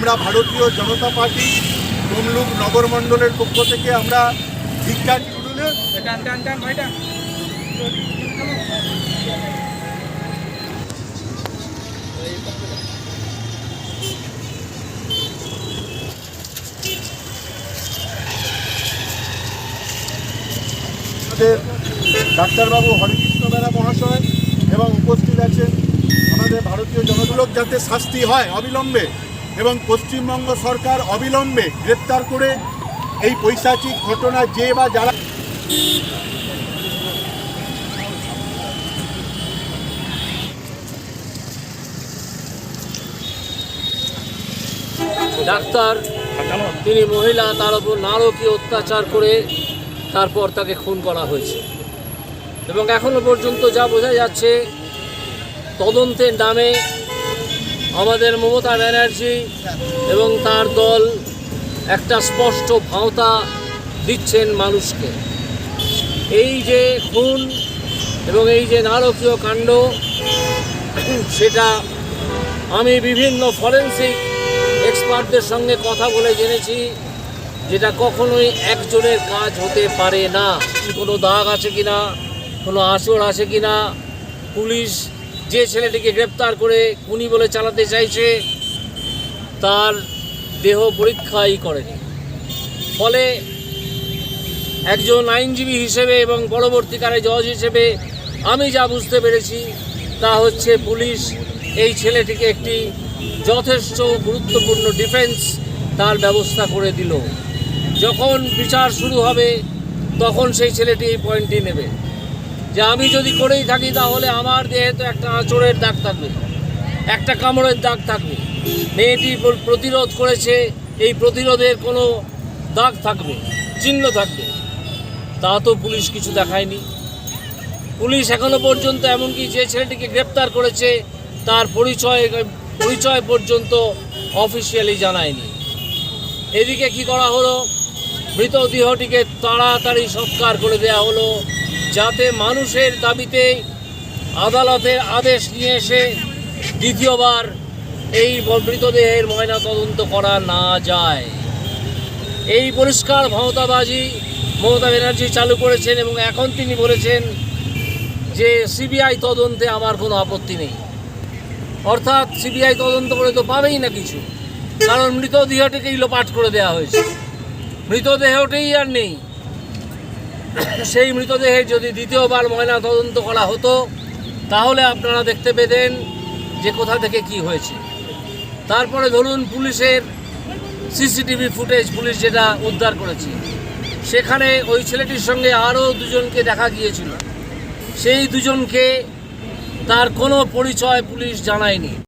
আমরা ভারতীয় জনতা পার্টি তমলুক নগর মণ্ডলের পক্ষ থেকে আমরা ভিক্ষার টুডুলে টান টান টান। ভাইটা আমাদের ডাক্তারবাবু হরেকৃষ্ণ বেরা মহাশয় এবং উপস্থিত আছেন আমাদের ভারতীয় জনগুলোক যাতে শাস্তি হয় অবিলম্বে। এবং পশ্চিমবঙ্গ সরকার অবিলম্বে গ্রেপ্তার করে এই পৈশাচিক ঘটনা যে বা যারা ডাক্তার, তিনি মহিলা, তার উপর নারকীয় অত্যাচার করে তারপর তাকে খুন করা হয়েছে। এবং এখনও পর্যন্ত যা বোঝা যাচ্ছে, তদন্তের নামে আমাদের মমতা ব্যানার্জি এবং তার দল একটা স্পষ্ট ভাওতা দিচ্ছেন মানুষকে। এই যে খুন এবং এই যে নারকীয় কাণ্ড, সেটা আমি বিভিন্ন ফরেন্সিক এক্সপার্টদের সঙ্গে কথা বলে জেনেছি, যেটা কখনোই একজনের কাজ হতে পারে না। কোনো দাগ আছে কিনা? কোনো আঁচড় আছে কিনা? পুলিশ যে ছেলেটিকে গ্রেপ্তার করে খুনি বলে চালাতে চাইছে, তার দেহ পরীক্ষাই করেনি। ফলে একজন আইনজীবী হিসেবে এবং পরবর্তীকালে জজ হিসেবে আমি যা বুঝতে পেরেছি, তা হচ্ছে পুলিশ এই ছেলেটিকে একটি যথেষ্ট গুরুত্বপূর্ণ ডিফেন্স তার ব্যবস্থা করে দিল। যখন বিচার শুরু হবে, তখন সেই ছেলেটি এই পয়েন্টটি নেবে। যে আমি যদি করেই থাকি তাহলে আমার দেহে তো একটা আঁচড়ের দাগ থাকবে, একটা কামড়ের দাগ থাকবে। মেয়েটি প্রতিরোধ করেছে, এই প্রতিরোধের কোনো দাগ থাকবে, চিহ্ন থাকবে। তা তো পুলিশ কিছু দেখায়নি। পুলিশ এখনও পর্যন্ত এমনকি যে ছেলেটিকে গ্রেপ্তার করেছে, তার পরিচয় পরিচয় পর্যন্ত অফিসিয়ালি জানায়নি। এদিকে কি করা হলো? মৃতদেহটিকে তাড়াতাড়ি সৎকার করে দেওয়া হলো। যাতে মানুষের দাবিতে আদালতের আদেশ নিয়ে এসে দ্বিতীয়বার এই মৃতদেহের ময়না তদন্ত করা না যায়। এই পরিষ্কার ক্ষমতাবাজি মমতা ব্যানার্জি চালু করেছেন এবং এখন তিনি বলেছেন যে সিবিআই তদন্তে আমার কোনো আপত্তি নেই। অর্থাৎ সিবিআই তদন্ত করে তো পাবেই না কিছু। কারণ মৃতদেহটিকেই লোপাট করে দেওয়া হয়েছে। মৃতদেহটাই আর নেই। সেই মৃতদেহে যদি দ্বিতীয়বার ময়না তদন্ত করা হতো, তাহলে আপনারা দেখতে পেতেন যে কোথা থেকে কি হয়েছে। তারপরে ধরুন পুলিশের সিসিটিভি ফুটেজ পুলিশ যেটা উদ্ধার করেছে। সেখানে ওই ছেলেটির সঙ্গে আরও দুজনকে দেখা গিয়েছিল। সেই দুজনকে তার কোনো পরিচয় পুলিশ জানায়নি।